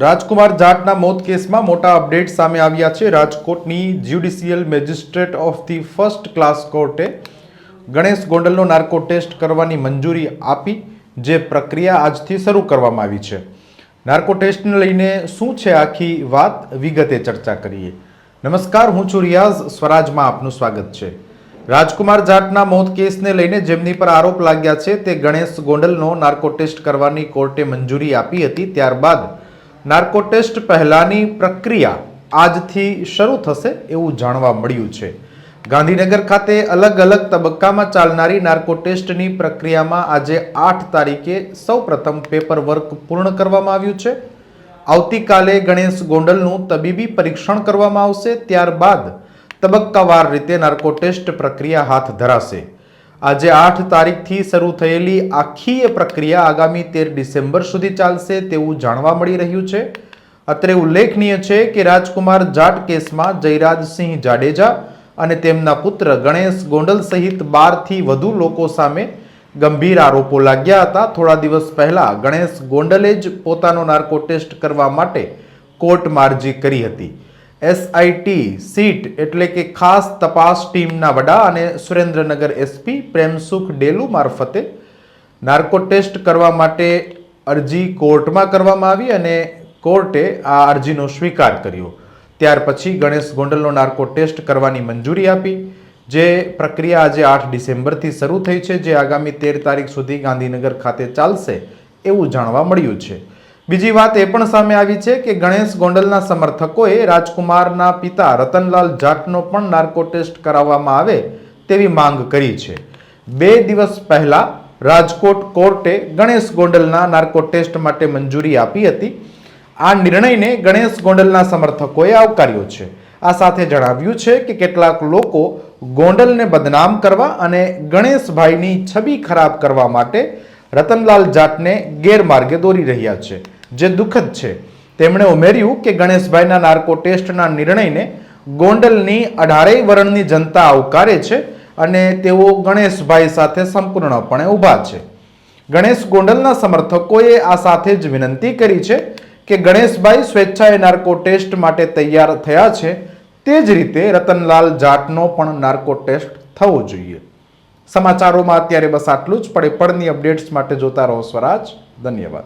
રાજકુમાર જાટના મોત કેસમાં મોટા અપડેટ સામે આવ્યા છે. રાજકોટની judicial magistrate of the first class કોર્ટે ગણેશ ગોંડલનો નાર્કો ટેસ્ટ કરવાની મંજૂરી આપી, જે પ્રક્રિયા આજથી શરૂ કરવામાં આવી છે. નાર્કો ટેસ્ટને લઈને શું છે આખી વાત? વિગતે ચર્ચા કરીએ. નમસ્કાર, હું છું રિયાઝ. સ્વરાજમાં આપનું સ્વાગત છે. રાજકુમાર જાટના મોત કેસને લઈને જેમની પર આરોપ લાગ્યા છે, તે ગણેશ ગોંડલનો નાર્કો ટેસ્ટ કરવાની કોર્ટે મંજૂરી આપી હતી. ત્યારબાદ નાર્કો ટેસ્ટ પહેલાની પ્રક્રિયા આજથી શરૂ થશે એવું જાણવા મળ્યું છે. ગાંધીનગર ખાતે અલગ અલગ તબક્કામાં ચાલનારી નાર્કો ટેસ્ટની પ્રક્રિયામાં આજે આઠ તારીખે સૌપ્રથમ પેપર વર્ક પૂર્ણ કરવામાં આવ્યું છે. આવતીકાલે ગણેશ ગોંડલનું તબીબી પરીક્ષણ કરવામાં આવશે, ત્યારબાદ તબક્કાવાર રીતે નાર્કો ટેસ્ટ પ્રક્રિયા હાથ ધરાશે. આજે આઠ તારીખથી શરૂ થયેલી આખી પ્રક્રિયા આગામી તેર ડિસેમ્બર સુધી ચાલશે તેવું જાણવા મળી રહ્યું છે. અત્રે ઉલ્લેખનીય છે કે રાજકુમાર જાટ કેસમાં જયરાજસિંહ જાડેજા અને તેમના પુત્ર ગણેશ ગોંડલ સહિત બારથી વધુ લોકો સામે ગંભીર આરોપો લાગ્યા હતા. થોડા દિવસ પહેલા ગણેશ ગોંડલે જ પોતાનો નાર્કો ટેસ્ટ કરવા માટે કોર્ટમાં અરજી કરી હતી. એસઆઈટી સીટ એટલે કે ખાસ તપાસ ટીમના વડા અને સુરેન્દ્રનગર એસપી પ્રેમસુખ ડેલુ મારફતે નાર્કો ટેસ્ટ કરવા માટે અરજી કોર્ટમાં કરવામાં આવી અને કોર્ટે આ અરજીનો સ્વીકાર કર્યો. ત્યાર પછી ગણેશ ગોંડલનો નાર્કો ટેસ્ટ કરવાની મંજૂરી આપી, જે પ્રક્રિયા આજે આઠ ડિસેમ્બરથી શરૂ થઈ છે, જે આગામી તેર તારીખ સુધી ગાંધીનગર ખાતે ચાલશે એવું જાણવા મળ્યું છે. બીજી વાત એ પણ સામે આવી છે કે ગણેશ ગોંડલના સમર્થકોએ રાજકુમારના પિતા રતનલાલ જાટનો પણ નાર્કો ટેસ્ટ કરાવવામાં આવે તેવી માંગ કરી છે. બે દિવસ પહેલા રાજકોટ કોર્ટે ગણેશ ગોંડલના નાર્કો ટેસ્ટ માટે મંજૂરી આપી હતી. આ નિર્ણયને ગણેશ ગોંડલના સમર્થકોએ આવકાર્યો છે. આ સાથે જણાવ્યું છે કે કેટલાક લોકો ગોંડલને બદનામ કરવા અને ગણેશભાઈની છબી ખરાબ કરવા માટે રતનલાલ જાટને ગેરમાર્ગે દોરી રહ્યા છે. જે દુઃખદ છે. તેમણે ઉમેર્યું કે ગણેશભાઈના નાર્કો ટેસ્ટના નિર્ણયને ગોંડલની અઢારેય વરણની જનતા આવકારે છે અને તેઓ ગણેશભાઈ સાથે સંપૂર્ણપણે ઊભા છે. ગણેશ ગોંડલના સમર્થકોએ આ સાથે જ વિનંતી કરી છે કે ગણેશભાઈ સ્વેચ્છાએ નાર્કો ટેસ્ટ માટે તૈયાર થયા છે. તે જ રીતે રતનલાલ જાટનો પણ નાર્કો ટેસ્ટ થવો જોઈએ. સમાચારોમાં અત્યારે બસ આટલું જ. પડે પડની અપડેટ્સ માટે જોતા રહો સ્વરાજ. ધન્યવાદ.